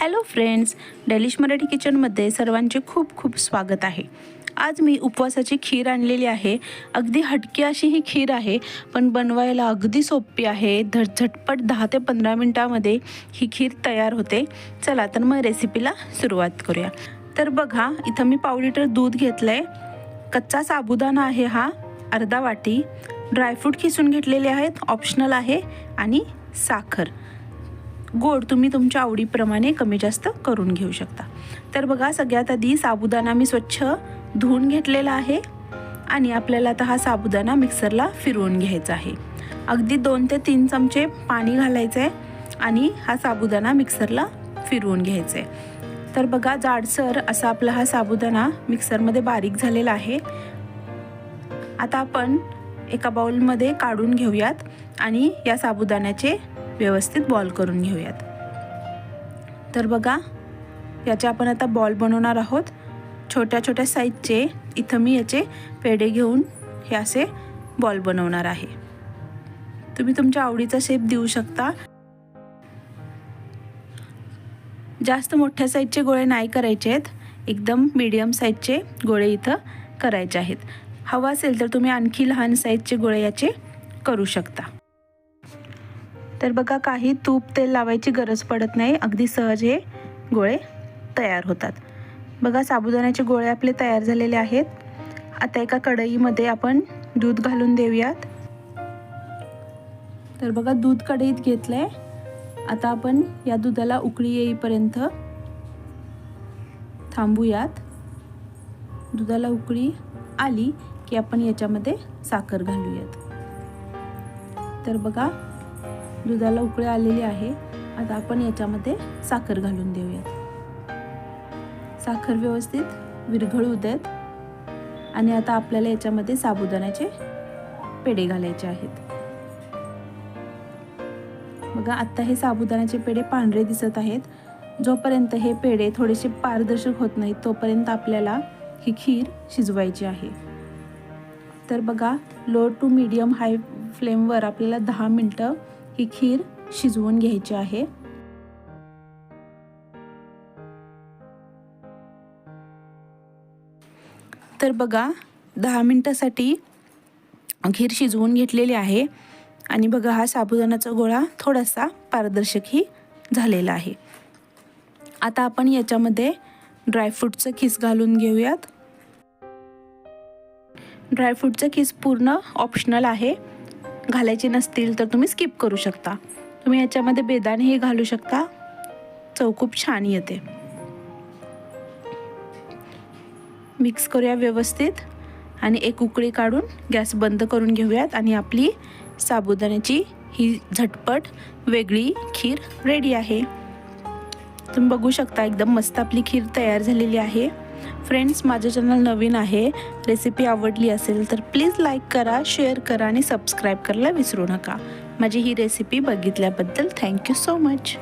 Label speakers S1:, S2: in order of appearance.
S1: Hello friends delish Marathi किचनमध्ये सर्वांचे खूप खूप स्वागत आहे. आज मी उपवासाची खीर आणलेली आहे. अगदी हटकी अशी ही खीर आहे पण बनवायला अगदी सोपी आहे. धड झटपट दहा ते पंधरा मिनटामध्ये ही खीर तयार होते. चला तर मग रेसिपीला सुरुवात करूया. तर बघा इथं मी पाव लिटर दूध घेतलं आहे कच्चा साबुदाणा आहे हा अर्धा वाटी. ड्रायफ्रूट खिसून घेतलेले आहेत ऑप्शनल आहे. आणि साखर. गोड तुम्ही तुमच्या आवडीप्रमाणे कमी जास्त करून घेऊ शकता. तर बघा सगळ्यात आधी साबुदाणा मी स्वच्छ धुवून घेतलेला आहे आणि आपल्याला आता हा साबुदाणा मिक्सरला फिरवून घ्यायचा आहे. अगदी दोन ते तीन चमचे पाणी घालायचं आहे आणि हा साबुदाणा मिक्सरला फिरवून घ्यायचा आहे तर बघा जाडसर असा आपला हा साबुदाणा मिक्सरमध्ये बारीक झालेला आहे. आता आपण एका बाउलमध्ये काढून घेऊयात आणि या साबुदाण्याचे व्यवस्थित बॉल करून घेऊयात. तर बघा याचे आपण आता बॉल बनवणार आहोत. छोट्या छोट्या साईजचे इथं मी याचे पेढे घेऊन हे असे बॉल बनवणार आहे. तुम्ही तुमच्या आवडीचा शेप देऊ शकता. जास्त मोठ्या साईजचे गोळे नाही करायचे आहेत. एकदम मीडियम साईजचे गोळे इथं करायचे आहेत. हवा असेल तर तुम्ही आणखी लहान साईजचे गोळे याचे करू शकता. तर बघा काही तूप तेल लावायची गरज पडत नाही. अगदी सहज हे गोळे तयार होतात. बघा साबुदाण्याचे गोळे आपले तयार झालेले आहेत. आता एका कढईमध्ये आपण दूध घालून देऊयात. तर बघा दूध कढईत घेतलं आहे आता आपण या दुधाला उकळी येईपर्यंत थांबूयात. दुधाला उकळी आली की आपण याच्यामध्ये साखर घालूयात. तर बघा दुधाला उकळी आलेली आहे. आता आपण याच्यामध्ये साखर घालून देऊयात. साखर व्यवस्थित विरघळू देत आणि आता आपल्याला याच्यामध्ये साबुदाण्याचे पेढे घालायचे आहेत. बघा आत्ता हे साबुदाण्याचे पेढे पांढरे दिसत आहेत. जोपर्यंत हे पेढे थोडेसे पारदर्शक होत नाहीत तोपर्यंत आपल्याला ही खीर शिजवायची आहे. तर बघा लो टू मीडियम हाय फ्लेमवर आपल्याला दहा मिनटं ही खीर शिजवून घ्यायची आहे. तर बघा दहा मिनटासाठी खीर शिजवून घेतलेली आहे. आणि बघा हा साबुदाण्याचा गोळा थोडासा पारदर्शकही झालेला आहे. आता आपण याच्यामध्ये ड्रायफ्रूटचं खिस घालून घेऊयात. ड्रायफ्रूटचं खीस पूर्ण ऑप्शनल आहे. घालायचे नसतील तर तुम्ही स्किप करू शकता. तुम्ही याच्यामध्ये बेदाणेही घालू शकता. चव खूप छान येते. मिक्स करूया व्यवस्थित आणि एक उकळी काढून गॅस बंद करून घेऊयात आणि आपली साबुदाण्याची ही झटपट वेगळी खीर रेडी आहे. तुम्ही बघू शकता एकदम मस्त आपली खीर तयार झालेली आहे. फ्रेंड्स माझं चॅनल नवीन आहे. रेसिपी आवडली असेल तर प्लीज लाईक करा शेअर करा आणि सबस्क्राईब करायला विसरू नका. माझी ही रेसिपी बघितल्याबद्दल थँक्यू सो मच